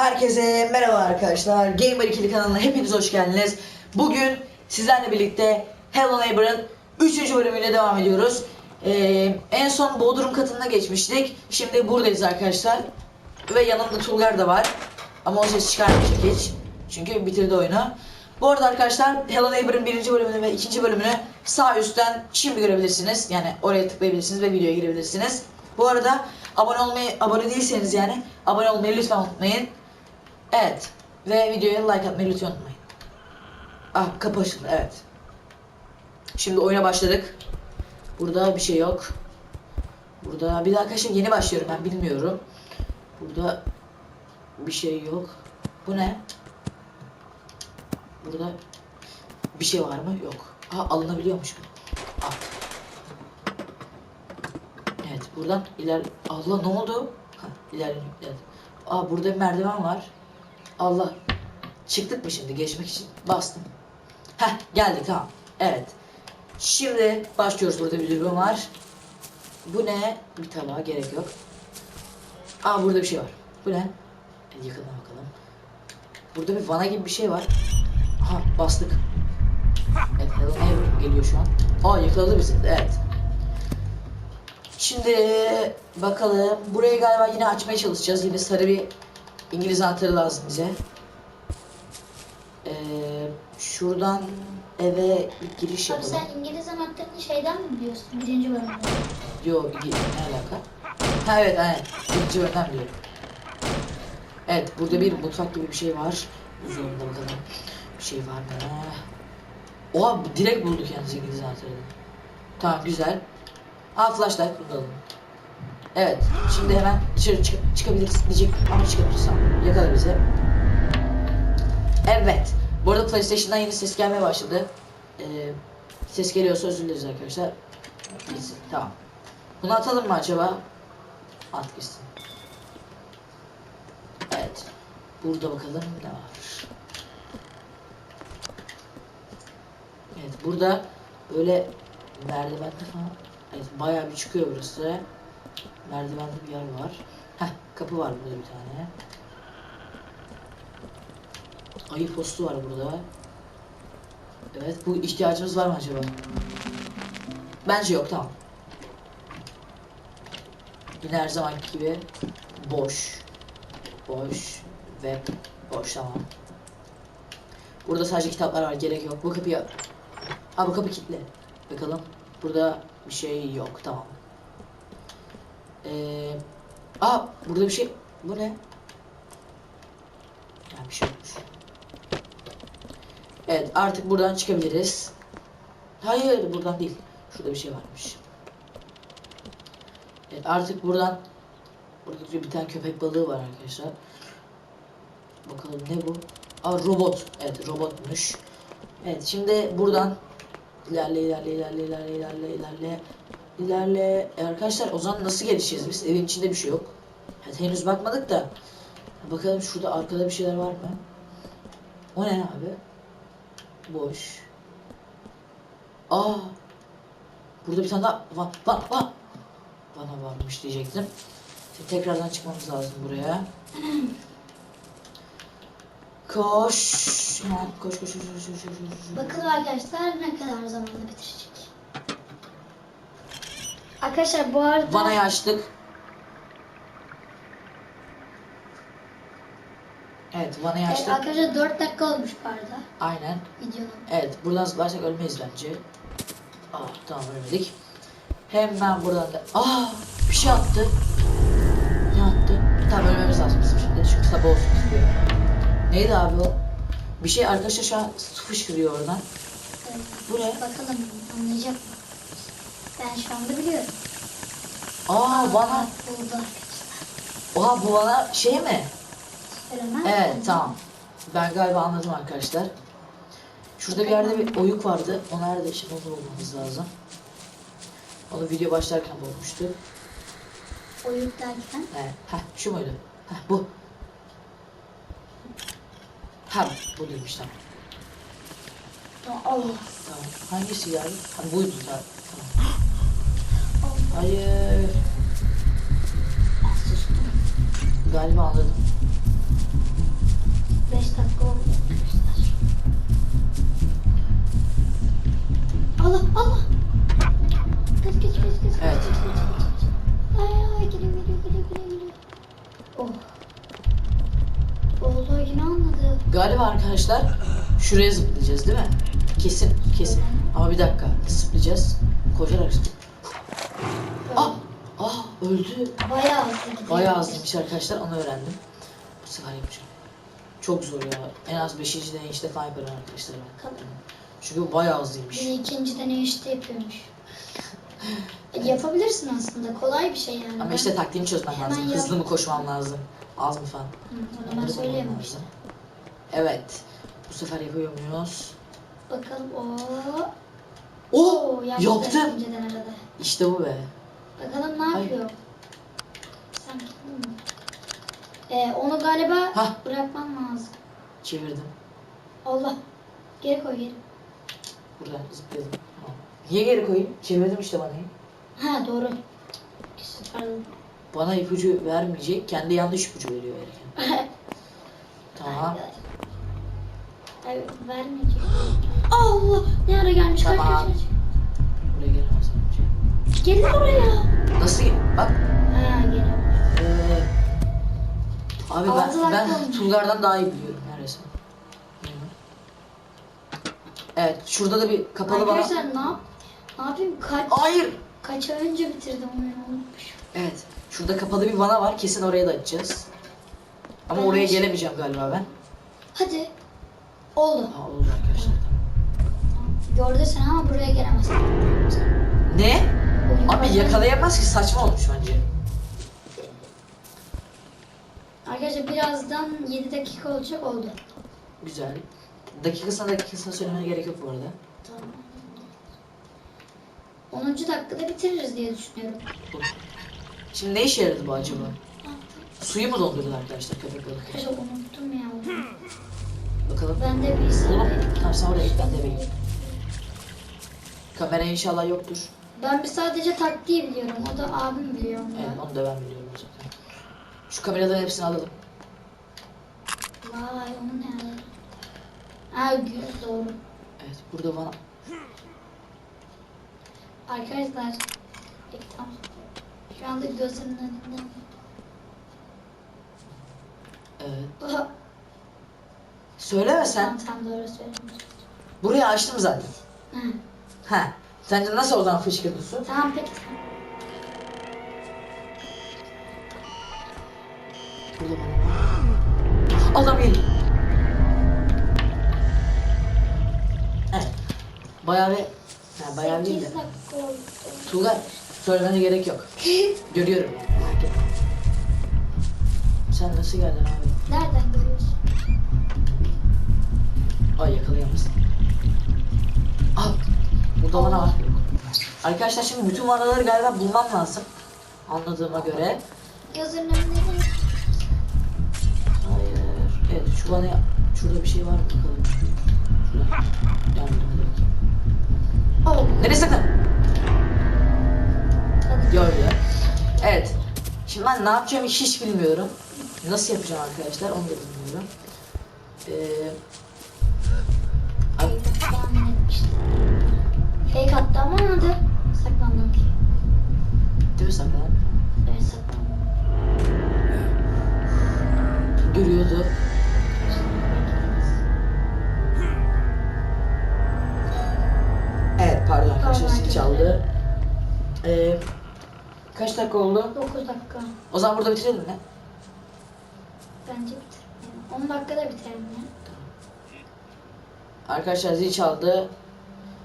Herkese merhaba arkadaşlar. Gamer 2'li kanalına hepiniz hoş geldiniz. Bugün sizlerle birlikte Hello Neighbor'ın 3. bölümüyle devam ediyoruz. Ee, en son Bodrum katına geçmiştik. Şimdi buradayız arkadaşlar. Ve yanımda Tulgar da var. Ama o ses çıkarmayacak hiç. Çünkü bitirdi oyunu. Bu arada arkadaşlar Hello Neighbor'ın 1. bölümünü ve 2. bölümünü sağ üstten şimdi görebilirsiniz. Yani oraya tıklayabilirsiniz ve videoya girebilirsiniz. Bu arada abone olmayı, abone değilseniz yani abone olmayı lütfen unutmayın. Evet. Ve videoya like atmayı lütfen unutmayın. Ah kapı açıldı evet. Şimdi oyuna başladık. Burada bir şey yok. Burada bir daha arkadaşlar yeni başlıyorum ben bilmiyorum. Burada bir şey yok. Bu ne? Burada bir şey var mı? Yok. Aha alınabiliyormuş bu. Al. Evet buradan iler... Allah ne oldu? Ha ilerliyor. Evet. Aa burada bir merdiven var. Allah. Çıktık mı şimdi geçmek için? Bastım. Heh geldik ha. Evet. Şimdi başlıyoruz burada bir dürbün var. Bu ne? Bir tabağa gerek yok. Aa burada bir şey var. Bu ne? Hadi yakından bakalım. Burada bir vana gibi bir şey var. Aha bastık. Evet Hello Neighbor geliyor şu an. Aa yakaladı bizi. Evet. Şimdi bakalım. Burayı galiba yine açmaya çalışacağız. Yine sarı bir İngiliz anahtarı lazım bize. Ee, şuradan eve bir giriş Abi yapalım. sen İngiliz anahtarını şeyden mi biliyorsun? Birinci bölümde. Yo İngiliz ne alaka? Ha evet aynen. İkinci bölümden biliyorum. Evet burada bir mutfak gibi bir şey var. Uzununda bakalım. Bir şey var mı? Oha direkt bulduk yalnız İngiliz anahtarını. Tamam güzel. Aa flashlight alalım. Evet şimdi hemen dışarı çık çıkabiliriz diyecek ama tamam. Yakala bizi. Evet. Bu arada PlayStation'dan yeni ses gelmeye başladı. Ee, ses geliyorsa özür dileriz arkadaşlar. Gitsin. Tamam. Bunu atalım mı acaba? At gitsin. Evet. Burada bakalım ne var. Evet burada böyle merdivenli falan. Evet bayağı bir çıkıyor burası. Merdivenli bir yer var. Heh kapı var burada bir tane. Ayı postu var burada. Evet bu ihtiyacımız var mı acaba? Bence yok tamam. Yine her zamanki gibi boş. Boş ve boş tamam. Burada sadece kitaplar var gerek yok. Bu kapıya... Ha bu kapı kilitli. Bakalım. Burada bir şey yok tamam. Ee, aa burada bir şey... Bu ne? Ya bir şey yokmuş. Evet artık buradan çıkabiliriz. Hayır buradan değil. Şurada bir şey varmış. Evet artık buradan Burada bir tane köpek balığı var arkadaşlar. Bakalım ne bu? Aa robot. Evet robotmuş. Evet şimdi buradan ilerle ilerle ilerle ilerle ilerle ilerle ilerle. E, arkadaşlar o zaman nasıl gelişeceğiz biz? Evin içinde bir şey yok. Evet, henüz bakmadık da. Bakalım şurada arkada bir şeyler var mı? O ne abi? Boş. Aa. Burada bir tane daha var. Var var. Bana varmış diyecektim. Tekrardan çıkmamız lazım buraya. Koş. Koş koş koş koş koş koş. koş. Bakalım arkadaşlar ne kadar zamanda bitirecek. Arkadaşlar bu arada Vanayı açtık. Evet vanayı Evet, açtık. arkadaşlar 4 dakika olmuş bu arada Aynen. videonun. Evet buradan zıplarsak ölmeyiz bence. Aa tamam ölmedik. Hemen buradan da... Aa bir şey attı. Ne attı? Tamam ölmemiz lazım bizim şimdi. Şu kitap olsun istiyorum. Neydi abi o? Bir şey arkadaşlar şu an su fışkırıyor oradan. Evet, Bu ne? Bakalım anlayacak mı? Ben şu anda biliyorum. Aa bana... Buldu. Oha bu bana şey mi? Hemen Evet buldu. tamam. Ben galiba anladım arkadaşlar. Şurada bir yerde bir oyuk vardı. O nerede? Şimdi onu bulmamız lazım. Onu video başlarken bulmuştuk. O yüklerken. Evet. Heh, şu muydu? Heh, bu. Ha bu değilmiş tamam. Allah. Tamam. Hangisi yani? Ha buydu zaten. Tamam. Hayır. Sustum. Galiba anladım. 5 dakika oldu. Allah Allah. Kaç kaç kaç kaç. Evet. Kaç, kaç, kaç. Ay ay geliyor geliyor geliyor geliyor. Oh. Oldu yine anladı. Galiba arkadaşlar şuraya zıplayacağız değil mi? Kesin kesin. Ama bir dakika zıplayacağız. Koşarak zıplayacağız. Öldü. Bayağı hızlı gidiyor. Bayağı hızlıymış arkadaşlar onu öğrendim. Bu sefer yapacağım. Çok zor ya. En az 5. deneyişte falan yaparım arkadaşlar ben. Çünkü bayağı hızlıymış. Bir ikinci deneyişte yapıyormuş. E, Yapabilirsin aslında. Kolay bir şey yani. Ama Ben- işte taktiğini çözmem Hemen lazım. yap. Hızlı mı koşmam lazım? Az mı falan? Hı, onu Onları ben lazım. işte. Evet. Bu sefer yapıyor muyuz? Bakalım o. Oh! yaptı Yaptım. ikinciden arada. İşte bu be. Bakalım ne yapıyor. Sanki hmm. Ee, onu galiba Hah. bırakman lazım. Çevirdim. Allah. Geri koy geri. Buradan zıpladım. Tamam. Niye geri koyayım? Çevirdim işte bana. Ha doğru. Pardon. Bana ipucu vermeyecek. Kendi yanlış ipucu veriyor verirken. Tamam. Ay, vermeyecek. Allah. Ne ara gelmiş kaç Tamam. kaç kaç. Buraya gelemez önce. Gelin oraya. Nasıl? Bak. Ha geri. Ee, abi ben, ben. Tulgar'dan daha iyi biliyorum neredeyse. Evet, şurada da bir kapalı bana. Arkadaşlar ne yap? Ne yapayım? Kaç Hayır. kaç ay önce bitirdim unutmuşum. Evet, şurada kapalı bir vana var. Kesin oraya da açacağız. Ama Ben oraya hiç- gelemeyeceğim galiba ben. Hadi. Oldu. Ha oldu arkadaşlar. Gördün sen ama buraya gelemezsin. Ne? Abi yakalayamaz ki saçma olmuş bence. Arkadaşlar birazdan 7 dakika olacak oldu. Güzel. Dakikasına dakikasına söylemene gerek yok bu arada. Tamam. 10. dakikada bitiririz diye düşünüyorum. Şimdi ne işe yaradı bu acaba? Suyu mu doldurdu arkadaşlar köpek balığı? Arkadaşlar unuttum ya. Bakalım. Ben de bir Oğlum saniye. tamam sen oraya git ben de gideyim. Kamera inşallah yoktur. Ben bir sadece taktiği biliyorum. O da abim biliyor onu. Evet onu da ben biliyorum zaten. Şu kameraların hepsini alalım. Vay onun ne? Ha gö- doğru. Evet burada bana... Arkadaşlar. İlk tam. Şu anda gözümün önünde. Evet. Oha. Söyleme sen. Tamam tamam doğru söyledim. Burayı açtım zaten. Ha. Ha. Sence nasıl o zaman fışkırdı su? Tamam peki. Adam geliyor. Evet. Bayağı bir... Ha, bayağı değil de. 8 dakika oldu. Tuğla söylemene gerek yok. Görüyorum yani. merak etme. Sen nasıl geldin abi? Nereden görüyorsun? Ay yakalayamazsın. Burada bana var. Arkadaşlar şimdi bütün vanaları galiba bulmam lazım. Anladığıma göre. Gözünün önünde. Hayır. Evet şu vanaya... Şurada bir şey var mı bakalım. Şurada. Yandım hadi bakayım. Oh. Nereye sakın? Gördü. Evet. Şimdi ben ne yapacağımı hiç bilmiyorum. Nasıl yapacağım arkadaşlar onu da bilmiyorum. Ee, Fake attı ama hadi. Saklandım ki. değil mi saklan? Evet saklandım. Görüyordu. Evet pardon arkadaşlar zil çaldı. Ee, kaç dakika oldu? 9 dakika. O zaman burada bitirelim mi? Bence bitirelim. 10 dakikada bitirelim ya. Arkadaşlar zil çaldı.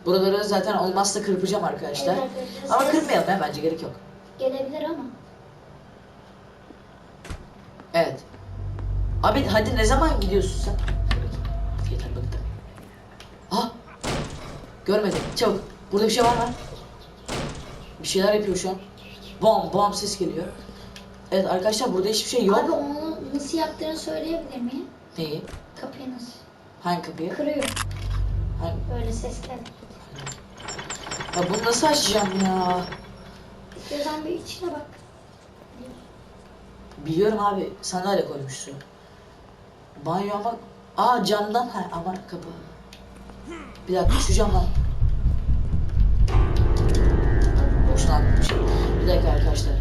Buraları zaten olmazsa kırpacağım arkadaşlar. Evet arkadaşlar, Ama kırmayalım ya bence gerek yok. Gelebilir ama. Evet. Abi hadi ne zaman gidiyorsun sen? Yeter bıktım. Ah! Görmedim. Çabuk. Burada bir şey var mı? Bir şeyler yapıyor şu an. Bom bom ses geliyor. Evet arkadaşlar burada hiçbir şey yok. Abi onu nasıl yaptığını söyleyebilir miyim? Neyi? Kapıyı nasıl? Hangi kapıyı? Kırıyor. Hangi? Böyle ses geldi. Ya bunu nasıl açacağım ya? İstiyorsan bir içine bak. Biliyorum abi sandalye koymuşsun. Banyo ama... Aa camdan ha ama kapı. Bir dakika şu camdan. Boşuna atmışım. Bir dakika arkadaşlar.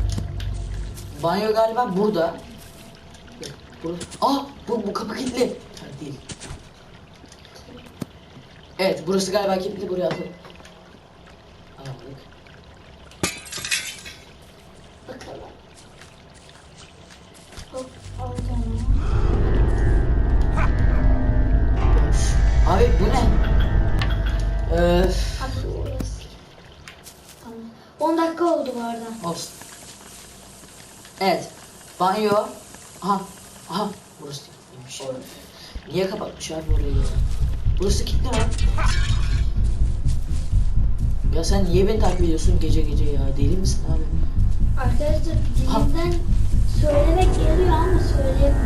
Banyo galiba burada. Burası. Ah bu, bu kapı kilitli. Ha, değil. Evet burası galiba kilitli buraya atalım. Alamadık. Bakalım. Hop. Abi bu ne? Öf. Abi orası. Tamam. 10 dakika oldu bu arada. Olsun. Evet. Banyo. Aha. Aha. Burası kilitliymiş. Niye kapatmış abi orayı ya? Burası kilitli lan. Ya sen niye beni takip ediyorsun gece gece ya? Deli misin abi? Arkadaşlar dilimden söylemek geliyor ama söyleyemiyorum.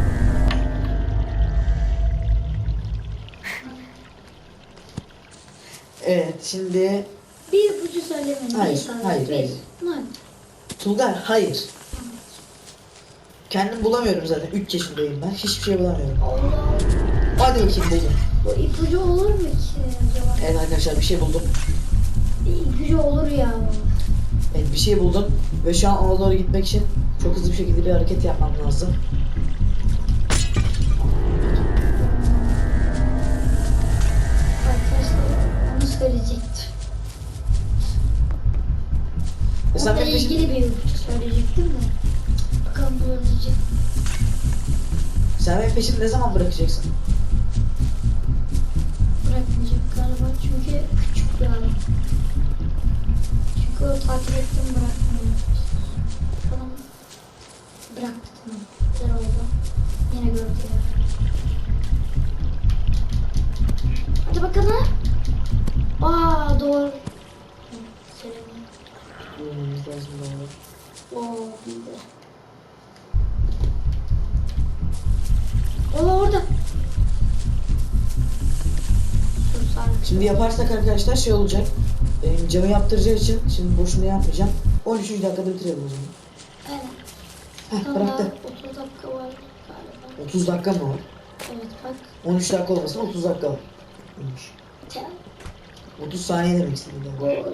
Evet şimdi Bir ipucu söylemedim. Hayır, hayır, hayır. Tulgar hayır. Kendim bulamıyorum zaten. 3 yaşındayım ben. Hiçbir şey bulamıyorum. Allah. Hadi bakayım buldum. Bu ipucu olur mu ki acaba? Evet arkadaşlar bir şey buldum. İpucu olur ya. Evet bir şey buldum. Ve şu an ona doğru gitmek için çok hızlı bir şekilde bir hareket yapmam lazım. Arkadaşlar onu söyleyecektim. Ve sen Onunla benim peşim- ilgili bir ipucu söyleyecektim de. Bakalım bulabilecek. sen benim peşimi ne zaman bırakacaksın? Bırakmayacak galiba çünkü küçük bir adam. O takip ettim bırakmıyor. Bakalım. Bıraktı tamam. Güzel oldu. Yine gördüler. Hadi bakalım. Aa doğru. Bulmamız lazım doğru. Oo orada. Şimdi yaparsak arkadaşlar şey olacak. Benim camı yaptıracağı için şimdi boşuna yapmayacağım. 13. dakikada bitirelim o zaman. Aynen. Heh Tam bıraktı. daha 30 dakika var galiba. 30 dakika mı var? Evet bak. 13 dakika olmasın 30 dakika var. Olmuş. Ten. 30 saniye demek istedim ben. Gol.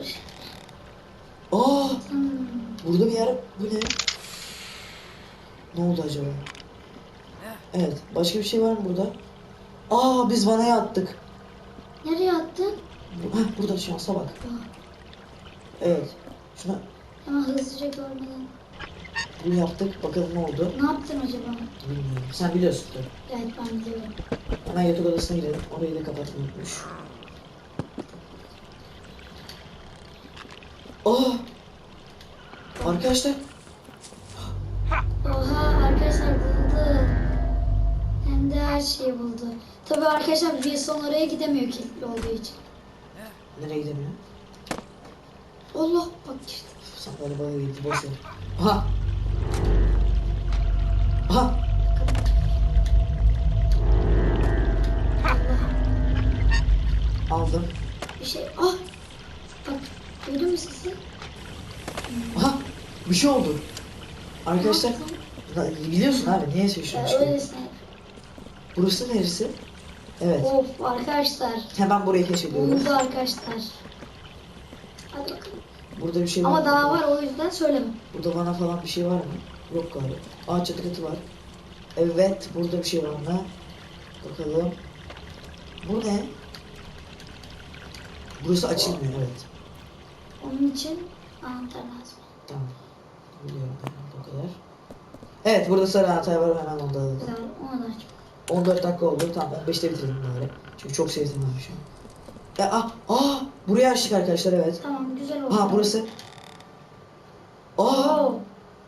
Aa, Hmm. burada bir yer bu ne? Ne oldu acaba? Evet, başka bir şey var mı burada? Aa, biz vanaya attık. Nereye attın? Heh, burada şansa bak. Evet, şuna Hemen hızlıca görmeden. bunu yaptık. Bakalım ne oldu? Ne yaptın acaba? Bilmiyorum. Sen biliyorsun tabii. Evet ben biliyorum. Hemen yatak odasına girelim. Orayı da kapatmayı unutmuş. Aa! Arkadaşlar, Oha arkadaşlar buldu. Hem de her şeyi buldu. Tabii arkadaşlar bir son oraya gidemiyor kilitli olduğu için. Nereye gidemiyor? Allah bak işte. Sen bana gitti, boş ver. Aha! Aha! Allah Aldım. bir şey. Ah bak duydun mu sesi? Aha! Bir şey oldu. Arkadaşlar, biliyorsun abi niye ki? öylesine. Burası neresi? Evet. Of arkadaşlar. Hemen burayı keşfediyoruz. Buldu arkadaşlar. Hadi bakalım. Burada bir şey var Ama mı? daha var o yüzden söyleme. Burada bana falan bir şey var mı? Yok galiba. Aa çatı katı var. Evet burada bir şey var mı? Bakalım. Bu ne? Burası açılmıyor evet. Onun için anahtar lazım. Tamam. Biliyorum ben bu kadar. Evet burada sarı anahtar var hemen onu da alalım. Güzel. Onu da aç. 14 14 dakika oldu. Tamam 15'te bitirdim bari. Çünkü çok sevdim ben şu an. Ya, ah, ah, burayı açtık arkadaşlar evet. Tamam güzel oldu. Aha burası. Aa, Oo.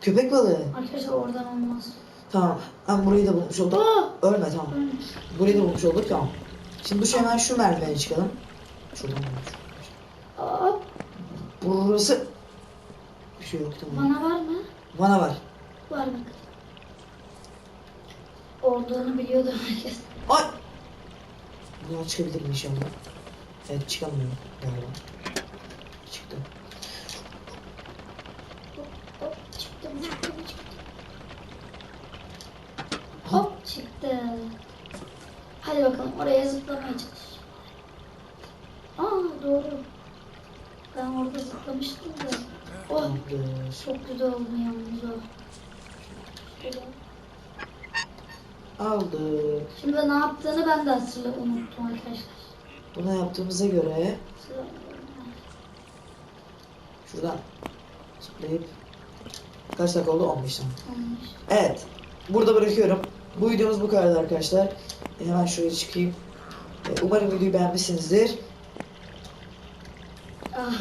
köpek balığı. Arkadaşlar oradan olmaz. Tamam. Ben burayı da bulmuş olduk. Aa. Ölme tamam. Ölmüş. Burayı da bulmuş olduk tamam. Şimdi şu hemen şu merdivene çıkalım. Şuradan bulmuş. Aa, Burası. Bir şey yok tamam. bana var mı? Bana var. Var bak. Olduğunu biliyordur herkes. Ay! Buradan çıkabilirim inşallah. Evet çıkamıyorum galiba. Çıktım. Hop hop çıktım çıktım çıktım. Hop çıktı. Hadi bakalım oraya zıplamaya çalış. Aa doğru. Ben orada zıplamıştım da. Oh çok güzel oldu yalnız o. Şöyle. Aldık. Şimdi ne yaptığını ben de hatırla unuttum arkadaşlar. Bunu yaptığımıza göre şuradan zıplayıp kaç dakika oldu? 15 dakika. Evet. Burada bırakıyorum. Bu videomuz bu kadar arkadaşlar. E, Hemen şuraya çıkayım. E, Umarım videoyu beğenmişsinizdir. Ah,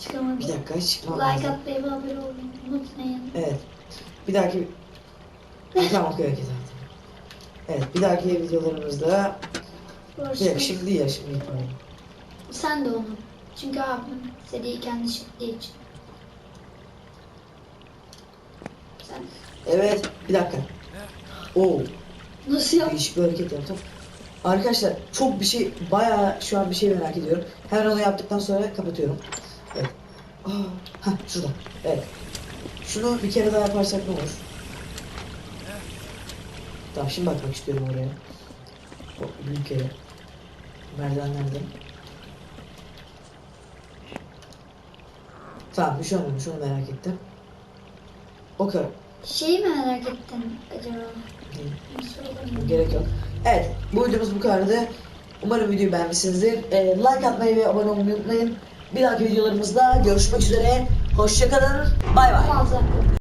çıkamadım. Bir dakika çıkmam Like lazım. atmayı ve abone olmayı unutmayın. Evet. Bir dahaki... Tamam okey okey tamam. Evet bir dahaki videolarımızda... Görüşürüz. şimdi ya şimdi yapmayalım. Sen de onu. Çünkü abim seriyi kendi çektiği için. Sen Evet bir dakika. Oo nasıl yap? değişik bir hareket yaptım. Arkadaşlar çok bir şey bayağı şu an bir şey merak ediyorum. Hemen onu yaptıktan sonra kapatıyorum. Evet. Aa, heh, şurada. Evet. Şunu bir kere daha yaparsak ne olur? Tamam şimdi bakmak istiyorum oraya. O büyük yere. Merdivenlerde. Tamam bir şey olmamış onu merak ettim. O kadar. Şeyi mi merak ettin acaba? Hı. Gerek yok. Evet, bu videomuz bu kadardı. Umarım videoyu beğenmişsinizdir. Ee, like atmayı ve abone olmayı unutmayın. Bir dahaki videolarımızda görüşmek üzere. Hoşçakalın. Bay bay.